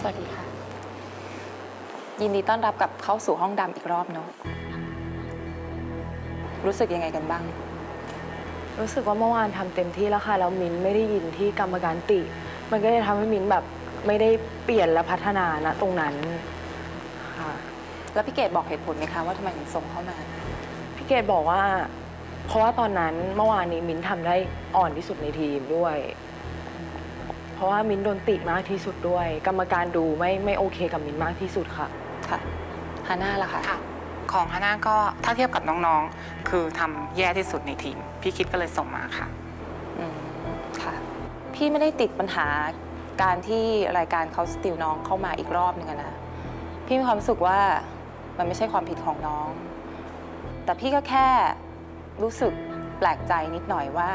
สวัสดีค่ะ ยินดีต้อนรับกลับเข้าสู่ห้องดำอีกรอบเนาะรู้สึกยังไงกันบ้าง รู้สึกว่าเมื่อวานทำเต็มที่แล้วค่ะแล้วมิ้นไม่ได้ยินที่กรรมการติ มันก็เลยทำให้มิ้นแบบไม่ได้เปลี่ยนและพัฒนาณตรงนั้นค่ะแล้วพี่เกดบอกเหตุผลไหมคะว่าทำไมถึงส่งเข้ามาพี่เกดบอกว่า เพราะว่าตอนนั้นเมื่อวานนี้มิ้นทำได้อ่อนที่สุดในทีมด้วย เพราะว่ามิ้นโดนติมากที่สุดด้วย กรรมการดูไม่ไม่โอเคกับมิ้นมากที่สุดค่ะ ค่ะฮาน่าล่ะคะค่ะ ของฮาน่าก็ถ้าเทียบกับน้องๆ คือทำแย่ที่สุดในทีม พี่คิดก็เลยส่งมาค่ะอืมค่ะ พี่ไม่ได้ติดปัญหาการที่รายการเขาสติลน้องเข้ามาอีกรอบหนึ่งอะนะ พี่มีความรู้สึกว่ามันไม่ใช่ความผิดของน้อง แต่พี่ก็แค่ รู้สึกแปลกใจนิดหน่อยว่า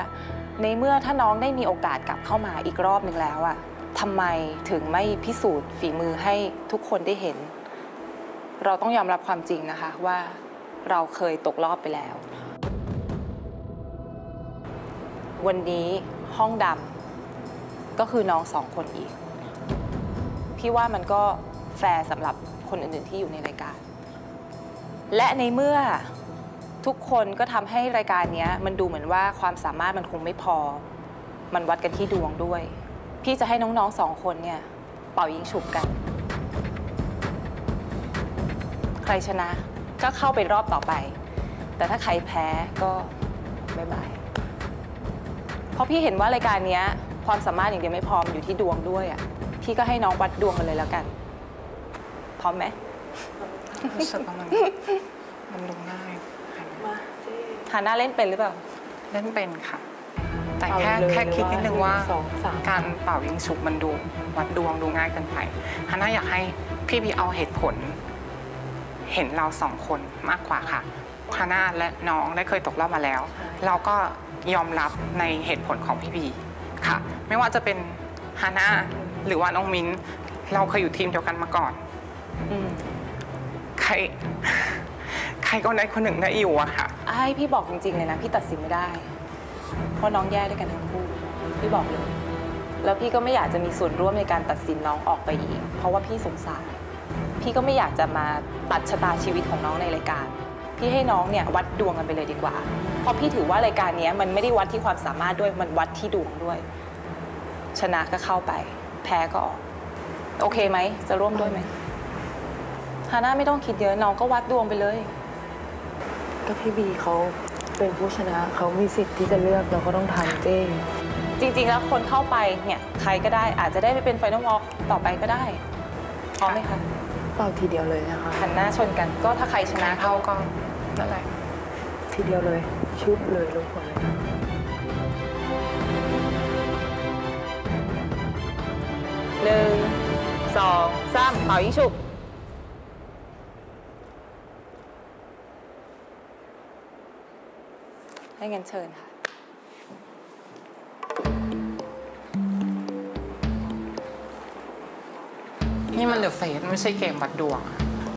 ในเมื่อถ้าน้องได้มีโอกาสกลับเข้ามาอีกรอบหนึ่งแล้วอะทำไมถึงไม่พิสูจน์ฝีมือให้ทุกคนได้เห็น เราต้องยอมรับความจริงนะคะว่าเราเคยตกรอบไปแล้ว วันนี้ห้องดำก็คือน้องสองคนอีก พี่ว่ามันก็แฟร์สำหรับคนอื่นๆที่อยู่ในรายการ และในเมื่อ ทุกคนก็ทำให้รายการนี้มันดูเหมือนว่าความสามารถมันคงไม่พอ มันวัดกันที่ดวงด้วย พี่จะให้น้องๆสองคนเนี่ยเป่ายิงฉุบกัน ใครชนะก็เข้าไปรอบต่อไป แต่ถ้าใครแพ้ก็บ๊ายบายเพราะพี่เห็นว่ารายการนี้ความสามารถอย่างเดียวไม่พอมนอยู่ที่ดวงด้วยอะพี่ก็ให้น้องวัดดวงกันเลยแล้วกัน พร้อมไหมรู้สึกว่ามันมันดูง่าย ฮาน่าเล่นเป็นหรือเปล่า เล่นเป็นค่ะ แต่แค่เอาเลยแค่คิดนิดนึงว่าสองสามการเป่ายิงฉุบมันดูวัดดวงดูง่ายเกินไปฮาน่าอยากให้พี่พีเอาเหตุผล เห็นเราสองคนมากกว่าค่ะฮาน่าและน้องได้เคยตกรอบมาแล้ว เราก็ยอมรับในเหตุผลของพี่พีค่ะ ไม่ว่าจะเป็นฮาน่าหรือว่าน้องมิ้น เราเคยอยู่ทีมเดียวกันมาก่อนอืมใคร ใครก็ได้คนหนึ่งได้อยู่อะค่ะให้พี่บอกจริงๆเลยนะ พี่ตัดสินไม่ได้ เพราะน้องแย่ด้วยกันทั้งคู่ พี่บอกเลย แล้วพี่ก็ไม่อยากจะมีส่วนร่วมในการตัดสินน้องออกไปอีก เพราะว่าพี่สงสาร พี่ก็ไม่อยากจะมาตัดชะตาชีวิตของน้องในรายการ พี่ให้น้องเนี่ยวัดดวงกันไปเลยดีกว่า เพราะพี่ถือว่ารายการนี้มันไม่ได้วัดที่ความสามารถด้วย มันวัดที่ดวงด้วย ชนะก็เข้าไป แพ้ก็ออก โอเคไหม จะร่วมด้วยไหมฮาน่าไม่ต้องคิดเยอะน้องก็วัดดวงไปเลย ก็พี่บีเขาเป็นผู้ชนะเขามีสิทธิ์ที่จะเลือกเราก็ต้องทำเจ้จริง ๆ แล้วคนเข้าไปเนี่ยใครก็ได้อาจจะได้ไปเป็นไฟนอลวอล์กต่อไปก็ได้พร้อมไหมคะเป่าทีเดียวเลยนะคะหันหน้าชนกันก็ถ้าใครชนะเขาก็นั่นแหละทีเดียวเลยชุบเลยลูกคนเลยหนึ่งสองสามเป่ายิงฉุบ ให้งั้นเชิญค่ะ นี่มันเดอะเฟสไม่ใช่เกมวัดดวงอะ